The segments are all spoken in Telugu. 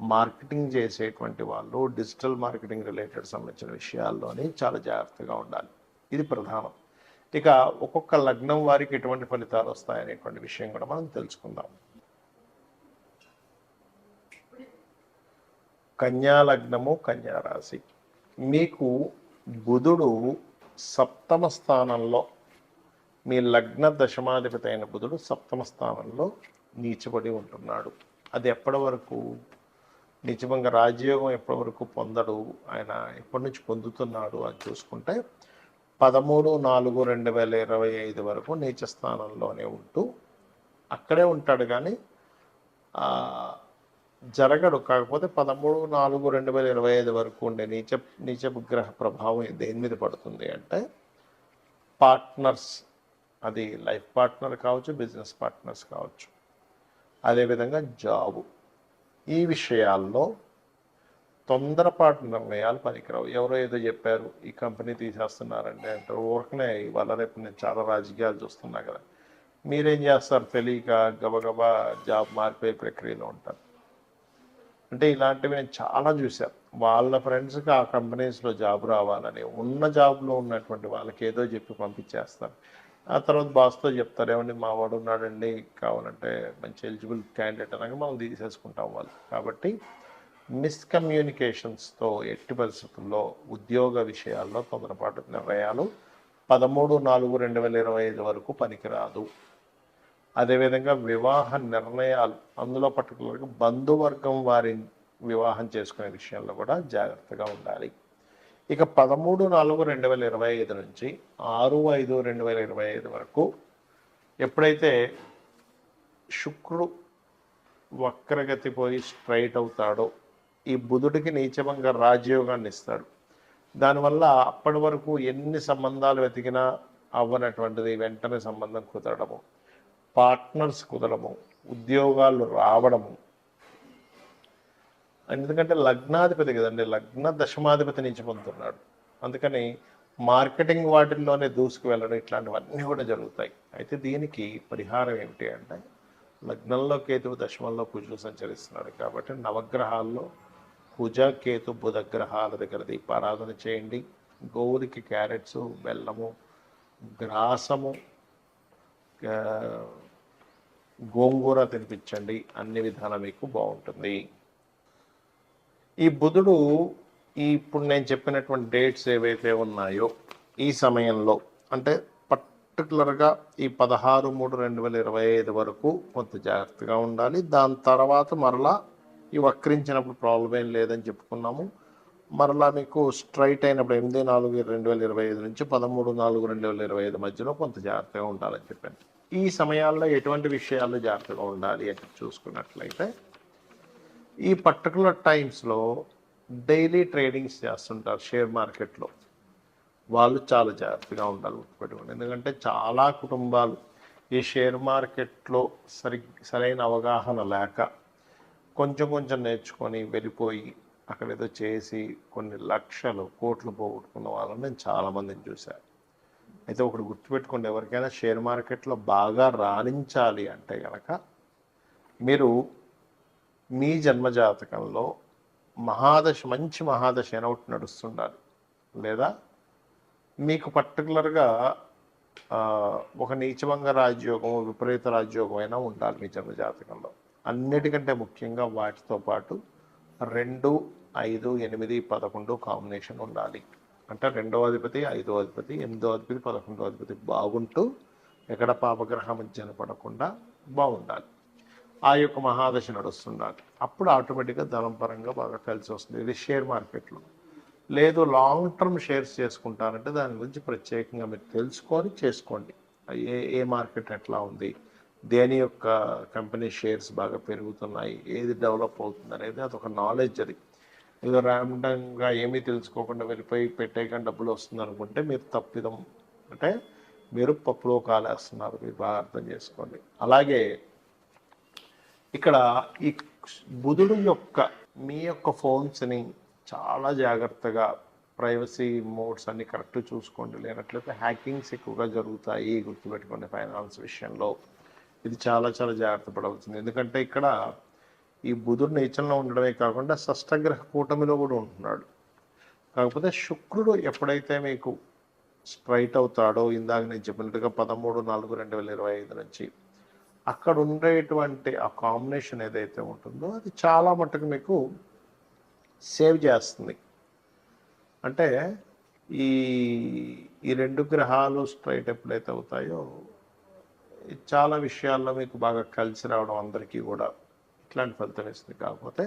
మార్కెటింగ్ చేసేటువంటి వాళ్ళు డిజిటల్ మార్కెటింగ్ రిలేటెడ్ సంబంధించిన విషయాల్లోని చాలా జాగ్రత్తగా ఉండాలి. ఇది ప్రధానం. ఇక ఒక్కొక్క లగ్నం వారికి ఎటువంటి ఫలితాలు వస్తాయనేటువంటి విషయం కూడా మనం తెలుసుకుందాం. కన్యా లగ్నము కన్యా రాశి. మీకు బుధుడు సప్తమ స్థానంలో మీ లగ్న దశమాధిపతి అయిన బుధుడు సప్తమ స్థానంలో నీచబడి ఉంటున్నాడు. అది ఎప్పటి వరకు? నిజంగా రాజయోగం ఎప్పటి వరకు పొందడు ఆయన ఎప్పటి నుంచి పొందుతున్నాడు అని చూసుకుంటే పదమూడు నాలుగు రెండు వేల ఇరవై ఐదు వరకు నీచ స్థానంలోనే ఉంటూ అక్కడే ఉంటాడు కానీ జరగడు. కాకపోతే పదమూడు నాలుగు రెండు వేల ఇరవై ఐదు వరకు ఉండే నీచ నీచ గ్రహ ప్రభావం దేని మీద పడుతుంది అంటే పార్ట్నర్స్ అది లైఫ్ పార్ట్నర్ కావచ్చు బిజినెస్ పార్ట్నర్స్ కావచ్చు. అదేవిధంగా జాబు. ఈ విషయాల్లో తొందరపాటు నిర్ణయాలు పనికిరావు. ఎవరో ఏదో చెప్పారు ఈ కంపెనీ తీసేస్తున్నారంటే అంటే ఊరకనే ఇవాళ రేపు నేను చాలా రాజకీయాలు చూస్తున్నా కదా. మీరేం చేస్తారు? తెలియక గబగబా జాబ్ మారిపోయే ప్రక్రియలో ఉంటారు. అంటే ఇలాంటివి నేను చాలా చూశాను. వాళ్ళ ఫ్రెండ్స్కి ఆ కంపెనీస్లో జాబ్ రావాలని ఉన్న జాబ్లో ఉన్నటువంటి వాళ్ళకి ఏదో చెప్పి పంపించేస్తారు. ఆ తర్వాత బాస్తో చెప్తారు ఏమండి మా వాడు ఉన్నాడండి కావాలంటే మంచి ఎలిజిబుల్ క్యాండిడేట్ అనగా మనం తీసేసుకుంటాం వాళ్ళు. కాబట్టి మిస్కమ్యూనికేషన్స్తో ఎట్టి పరిస్థితుల్లో ఉద్యోగ విషయాల్లో తొందరపాటు నిర్ణయాలు పదమూడు నాలుగు రెండు వేల ఇరవై ఐదు వరకు పనికిరాదు. అదేవిధంగా వివాహ నిర్ణయాలు అందులో పర్టికులర్గా బంధువర్గం వారి వివాహం చేసుకునే విషయంలో కూడా జాగ్రత్తగా ఉండాలి. ఇక పదమూడు నాలుగు రెండు వేల ఇరవై ఐదు నుంచి ఆరు ఐదు రెండు వేల ఇరవై ఐదు వరకు ఎప్పుడైతే శుక్రుడు వక్రగతి పోయి స్ట్రైట్ అవుతాడో ఈ బుధుడికి నీచమంగా రాజయోగాన్ని ఇస్తాడు. దానివల్ల అప్పటి వరకు ఎన్ని సంబంధాలు వెతికినా అవ్వనటువంటిది వెంటనే సంబంధం కుదరడము పార్ట్నర్స్ కుదరడము ఉద్యోగాలు రావడము ఎందుకంటే లగ్నాధిపతి కదండి లగ్న దశమాధిపతి నుంచి పొందుతున్నాడు. అందుకని మార్కెటింగ్ వాటిల్లోనే దూసుకు వెళ్ళడం ఇట్లాంటివన్నీ కూడా జరుగుతాయి. అయితే దీనికి పరిహారం ఏమిటి అంటే లగ్నంలో కేతువు దశమంలో కుజులు సంచరిస్తున్నాడు కాబట్టి నవగ్రహాల్లో కుజ కేతు బుధ గ్రహాల దగ్గర దీపారాధన చేయండి. గోవులకి క్యారెట్స్ బెల్లము గ్రాసము గోంగూర తినిపించండి. అన్ని విధాలా మీకు బాగుంటుంది. ఈ బుధుడు ఈ ఇప్పుడు నేను చెప్పినటువంటి డేట్స్ ఏవైతే ఉన్నాయో ఈ సమయంలో అంటే పర్టికులర్గా ఈ పదహారు మూడు రెండు వేల ఇరవై ఐదు వరకు కొంత జాగ్రత్తగా ఉండాలి. దాని తర్వాత మరలా ఈ వక్రించినప్పుడు ప్రాబ్లం ఏం లేదని చెప్పుకున్నాము. మరలా మీకు స్ట్రైట్ అయినప్పుడు ఎనిమిది నాలుగు రెండు వేల ఇరవై ఐదు నుంచి పదమూడు నాలుగు రెండు వేల ఇరవై ఐదు మధ్యలో కొంత జాగ్రత్తగా ఉండాలని చెప్పాను. ఈ సమయాల్లో ఎటువంటి విషయాల్లో జాగ్రత్తగా ఉండాలి అని చూసుకున్నట్లయితే ఈ పర్టికులర్ టైమ్స్లో డైలీ ట్రేడింగ్స్ చేస్తుంటారు షేర్ మార్కెట్లో వాళ్ళు చాలా జాగ్రత్తగా ఉండాలి గుర్తుపెట్టుకోండి ఎందుకంటే చాలా కుటుంబాలు ఈ షేర్ మార్కెట్లో సరి సరైన అవగాహన లేక కొంచెం కొంచెం నేర్చుకొని వెళ్ళిపోయి అక్కడ ఏదో చేసి కొన్ని లక్షలు కోట్లు పోగొట్టుకున్న వాళ్ళని నేను చాలామందిని చూశాను అయితే ఒకటి గుర్తుపెట్టుకోండి ఎవరికైనా షేర్ మార్కెట్లో బాగా రాణించాలి అంటే కనుక మీరు మీ జన్మజాతకంలో మహాదశ మంచి మహాదశ అయినా ఒకటి నడుస్తుండాలి. లేదా మీకు పర్టికులర్గా ఒక నీచభంగ రాజ్యోగం విపరీత రాజ్యోగం అయినా ఉండాలి మీ జన్మజాతకంలో. అన్నిటికంటే ముఖ్యంగా వాటితో పాటు రెండు ఐదు ఎనిమిది పదకొండు కాంబినేషన్ ఉండాలి. అంటే రెండో అధిపతి ఐదో అధిపతి ఎనిమిదో అధిపతి పదకొండో అధిపతి బాగుంటూ ఎక్కడ పాపగ్రహం మధ్యన పడకుండా బాగుండాలి. ఆ యొక్క మహాదశ నడుస్తుండాలి. అప్పుడు ఆటోమేటిక్గా ధనం పరంగా బాగా కలిసి వస్తుంది. ఇది షేర్ మార్కెట్లో. లేదు లాంగ్ టర్మ్ షేర్స్ చేసుకుంటారంటే దాని గురించి ప్రత్యేకంగా మీరు తెలుసుకొని చేసుకోండి. ఏ ఏ మార్కెట్ ఎట్లా ఉంది? దేని యొక్క కంపెనీ షేర్స్ బాగా పెరుగుతున్నాయి? ఏది డెవలప్ అవుతుంది అనేది అదొక నాలెడ్జ్ అది. ఏదో ర్యాండంగా ఏమీ తెలుసుకోకుండా వెళ్ళిపోయి పెట్టేయకుండా డబ్బులు వస్తుంది అనుకుంటే మీరు తప్పిదం. అంటే మీరు పప్పులో కాలేస్తున్నారు. మీరు బాగా అర్థం చేసుకోండి. అలాగే ఇక్కడ ఈ బుధుడు యొక్క మీ యొక్క ఫోన్స్ని చాలా జాగ్రత్తగా ప్రైవసీ మోడ్స్ అన్ని కరెక్ట్ చూసుకోండి. లేనట్లయితే హ్యాకింగ్స్ ఎక్కువగా జరుగుతాయి గుర్తుపెట్టుకోండి ఫైనాన్స్ విషయంలో. ఇది చాలా చాలా జాగ్రత్త పడవలసింది. ఎందుకంటే ఇక్కడ ఈ బుధుడు నీచంలో ఉండడమే కాకుండా షష్టగ్రహ కూటమిలో కూడా ఉంటున్నాడు. కాకపోతే శుక్రుడు ఎప్పుడైతే మీకు స్ట్రైట్ అవుతాడో ఇందాక నేను చెప్పినట్టుగా పదమూడు నాలుగు రెండు వేల ఇరవై ఐదు నుంచి అక్కడ ఉండేటువంటి ఆ కాంబినేషన్ ఏదైతే ఉంటుందో అది చాలా మటుకు మీకు సేవ్ చేస్తుంది. అంటే ఈ ఈ రెండు గ్రహాలు స్ట్రైట్ ఎప్పుడైతే అవుతాయో చాలా విషయాల్లో మీకు బాగా కలిసి రావడం అందరికీ కూడా ఇట్లాంటి ఫలితం ఇస్తుంది. కాకపోతే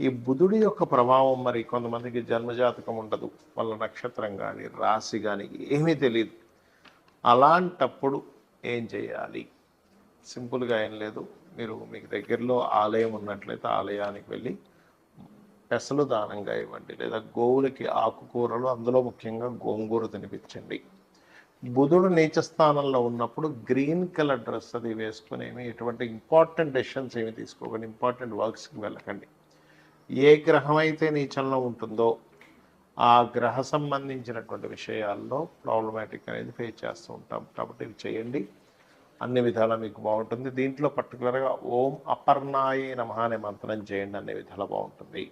ఈ బుధుడి యొక్క ప్రభావం మరి కొంతమందికి జన్మజాతకం ఉండదు. వాళ్ళ నక్షత్రం కానీ రాశి కానీ ఏమీ తెలియదు అలాంటప్పుడు ఏం చేయాలి? సింపుల్గా ఏం లేదు. మీరు మీకు దగ్గరలో ఆలయం ఉన్నట్లయితే ఆలయానికి వెళ్ళి పెసలు దానంగా ఇవ్వండి. లేదా గోవులకి ఆకుకూరలు అందులో ముఖ్యంగా గోంగూర తినిపించండి. బుధుడు నీచ స్థానంలో ఉన్నప్పుడు గ్రీన్ కలర్ డ్రెస్ అది వేసుకుని ఏమి ఎటువంటి ఇంపార్టెంట్ డెసిషన్స్ ఏమి తీసుకోకండి. ఇంపార్టెంట్ వర్క్స్కి వెళ్ళకండి. ఏ గ్రహం అయితే నీచంలో ఉంటుందో ఆ గ్రహ సంబంధించినటువంటి విషయాల్లో ప్రాబ్లమాటిక్ అనేది ఫేస్ చేస్తూ ఉంటాం. కాబట్టి ఇవి చేయండి. అన్ని విధాలా మీకు బాగుంటుంది. దీంట్లో పర్టికులర్గా ఓం అపర్ణాయే నమ అనే మంత్రం చేయండి. అన్ని విధాలా బాగుంటుంది.